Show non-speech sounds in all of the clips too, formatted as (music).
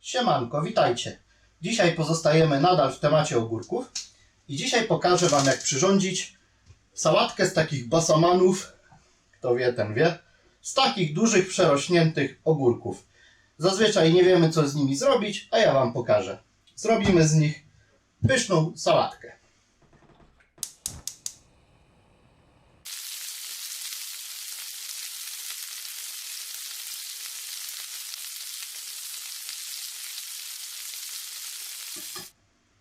Siemanko, witajcie. Dzisiaj pozostajemy nadal w temacie ogórków i dzisiaj pokażę Wam jak przyrządzić sałatkę z takich basamanów, kto wie ten wie, z takich dużych przerośniętych ogórków. Zazwyczaj nie wiemy co z nimi zrobić, a ja Wam pokażę. Zrobimy z nich pyszną sałatkę.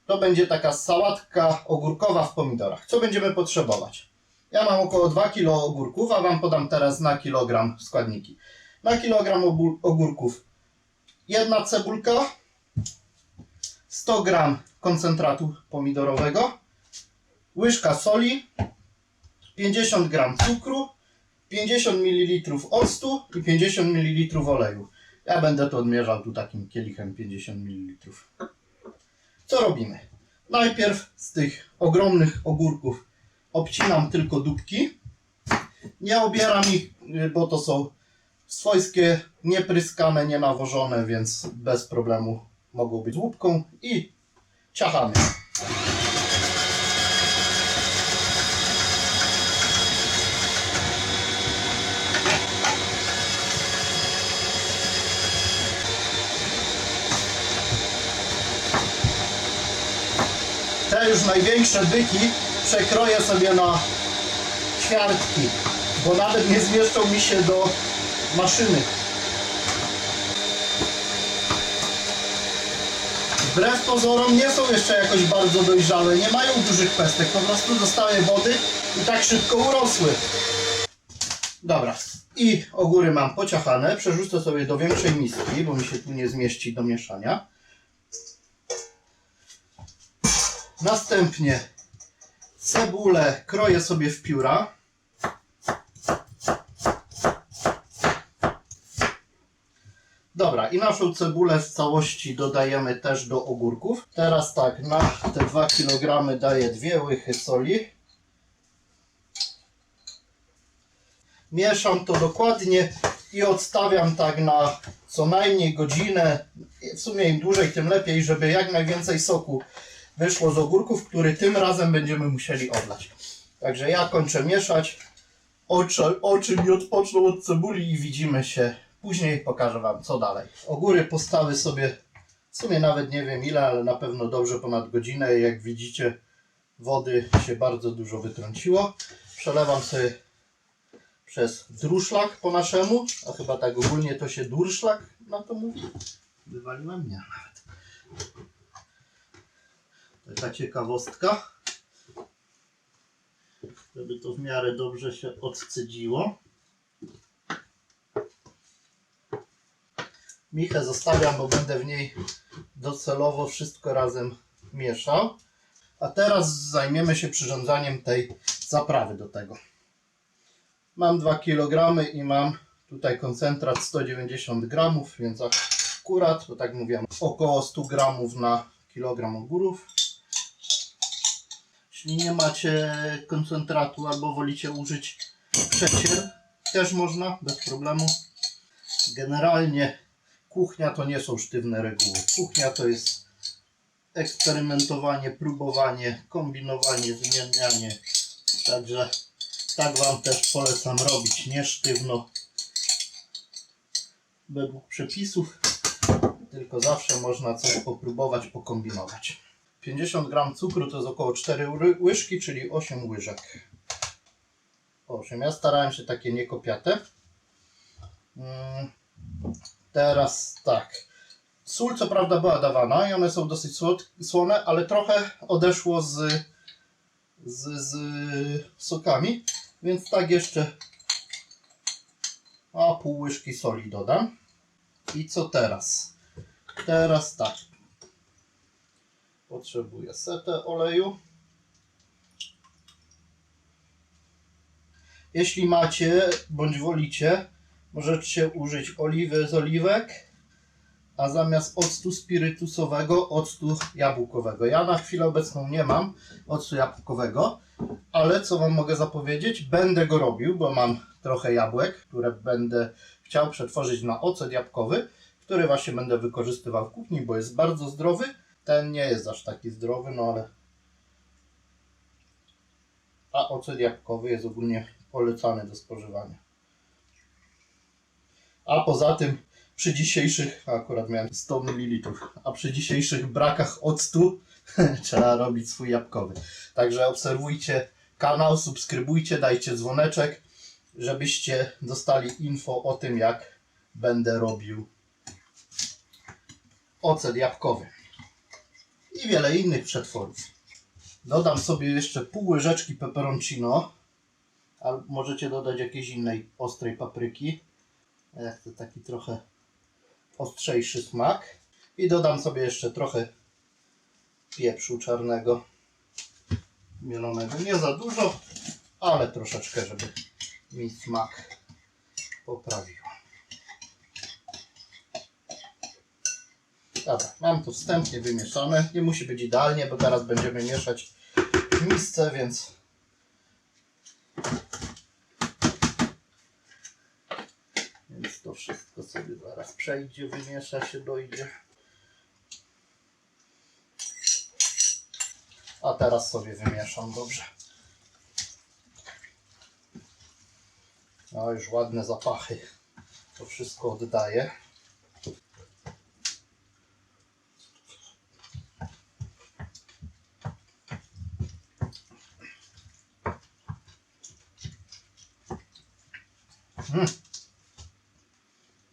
To będzie taka sałatka ogórkowa w pomidorach. Co będziemy potrzebować? Ja mam około 2 kg ogórków, a Wam podam teraz na kilogram składniki. Na kilogram ogórków jedna cebulka, 100 g koncentratu pomidorowego, łyżka soli, 50 g cukru, 50 ml octu i 50 ml oleju. Ja będę to odmierzał tu takim kielichem 50 ml. Co robimy? Najpierw z tych ogromnych ogórków obcinam tylko dupki. Nie obieram ich, y, bo to są swojskie, niepryskane, nienawożone, więc bez problemu mogą być łupką i ciachamy. Już największe byki przekroję sobie na ćwiartki, bo nawet nie zmieszczą mi się do maszyny. Wbrew pozorom nie są jeszcze jakoś bardzo dojrzałe, nie mają dużych pestek, po prostu dostały wody i tak szybko urosły. Dobra, i ogóry mam pociachane, przerzucę sobie do większej miski, bo mi się tu nie zmieści do mieszania. Następnie cebulę kroję sobie w pióra. Dobra, i naszą cebulę w całości dodajemy też do ogórków. Teraz tak, na te 2 kg daję dwie łychy soli. Mieszam to dokładnie i odstawiam tak na co najmniej godzinę. W sumie im dłużej, tym lepiej, żeby jak najwięcej soku wyszło z ogórków, który tym razem będziemy musieli odlać. Także ja kończę mieszać. Oczy, oczy mi odpoczną od cebuli i widzimy się. Później pokażę Wam co dalej. Ogóry postały sobie, w sumie nawet nie wiem ile, ale na pewno dobrze ponad godzinę. Jak widzicie, wody się bardzo dużo wytrąciło. Przelewam sobie przez druszlak po naszemu, a chyba tak ogólnie to się durszlak na to mówi. Wywaliłem mnie nawet. Taka ciekawostka. Żeby to w miarę dobrze się odcedziło. Michę zostawiam, bo będę w niej docelowo wszystko razem mieszał. A teraz zajmiemy się przyrządzaniem tej zaprawy do tego. Mam 2 kg i mam tutaj koncentrat 190 g, więc akurat, bo tak mówiłem, około 100 g na kilogram ogórów. Jeśli nie macie koncentratu albo wolicie użyć przecier, też można, bez problemu. Generalnie kuchnia to nie są sztywne reguły. Kuchnia to jest eksperymentowanie, próbowanie, kombinowanie, zmienianie. Także tak Wam też polecam robić, nie sztywno według przepisów, tylko zawsze można coś popróbować, pokombinować. 50 gram cukru to jest około 4 ły- łyżki, czyli 8 łyżek. 8. Ja starałem się takie niekopiate. Mm, Teraz tak. Sól co prawda była dawana i one są dosyć słone, ale trochę odeszło z, z, z sokami, więc tak jeszcze a pół łyżki soli dodam. I co teraz? Teraz tak. Potrzebuję setę oleju. Jeśli macie bądź wolicie, możecie użyć oliwy z oliwek, a zamiast octu spirytusowego, octu jabłkowego. Ja na chwilę obecną nie mam octu jabłkowego, ale co Wam mogę zapowiedzieć? Będę go robił, bo mam trochę jabłek, które będę chciał przetworzyć na ocet jabłkowy. który właśnie będę wykorzystywał w kuchni, bo jest bardzo zdrowy. Ten nie jest aż taki zdrowy, no ale. A ocet jabłkowy jest ogólnie polecany do spożywania. A poza tym przy dzisiejszych, akurat miałem 100 ml, a przy dzisiejszych brakach octu (laughs) trzeba robić swój jabłkowy. Także obserwujcie kanał, subskrybujcie, dajcie dzwoneczek, żebyście dostali info o tym, jak będę robił ocet jabłkowy i wiele innych przetworów. Dodam sobie jeszcze pół łyżeczki peperoncino, albo możecie dodać jakiejś innej ostrej papryki. Ja chcę taki trochę ostrzejszy smak. I dodam sobie jeszcze trochę pieprzu czarnego, mielonego. Nie za dużo, ale troszeczkę, żeby mi smak poprawiło. Dobra, mam to wstępnie wymieszane. Nie musi być idealnie, bo teraz będziemy mieszać w misce, więc Więc to wszystko sobie zaraz przejdzie, wymiesza się, dojdzie. A teraz sobie wymieszam dobrze. No już ładne zapachy. To wszystko oddaje.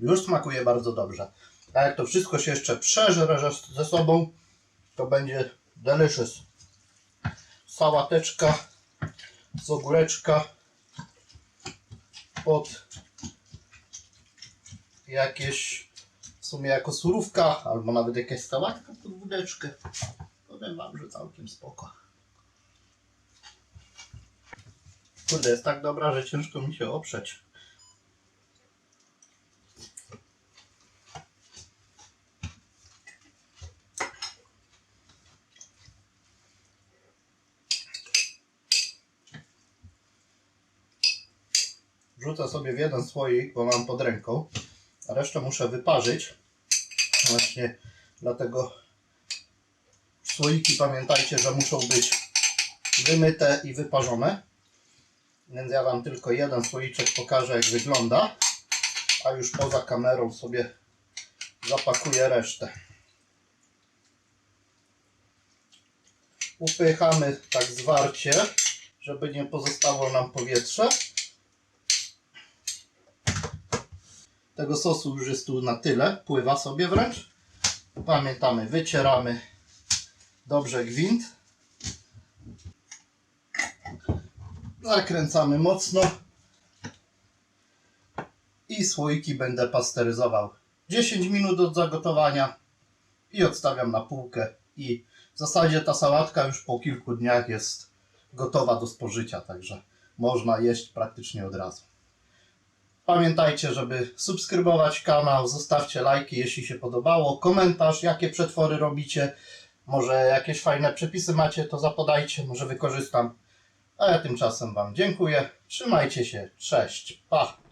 Już smakuje bardzo dobrze. A jak to wszystko się jeszcze przeżre ze- ze sobą, to będzie delicious. Sałateczka z ogóreczka pod jakieś w sumie jako surówka, albo nawet jakaś sałatka pod wódeczkę. Powiem wam, że całkiem spoko. Kurde, jest tak dobra, że ciężko mi się oprzeć. Wrzucę sobie w jeden słoik, bo mam pod ręką, a resztę muszę wyparzyć. Właśnie dlatego słoiki pamiętajcie, że muszą być wymyte i wyparzone. Więc ja Wam tylko jeden słoiczek pokażę jak wygląda, a już poza kamerą sobie zapakuję resztę. Upychamy tak zwarcie, żeby nie pozostało nam powietrze. Tego sosu już jest tu na tyle, pływa sobie wręcz. Pamiętamy, wycieramy dobrze gwint. Zakręcamy mocno. I słoiki będę pasteryzował 10 minut od zagotowania i odstawiam na półkę. I w zasadzie ta sałatka już po kilku dniach jest gotowa do spożycia, także można jeść praktycznie od razu. Pamiętajcie, żeby subskrybować kanał, zostawcie lajki, jeśli się podobało, komentarz, jakie przetwory robicie, może jakieś fajne przepisy macie, to zapodajcie, może wykorzystam. A ja tymczasem Wam dziękuję, trzymajcie się, cześć, pa!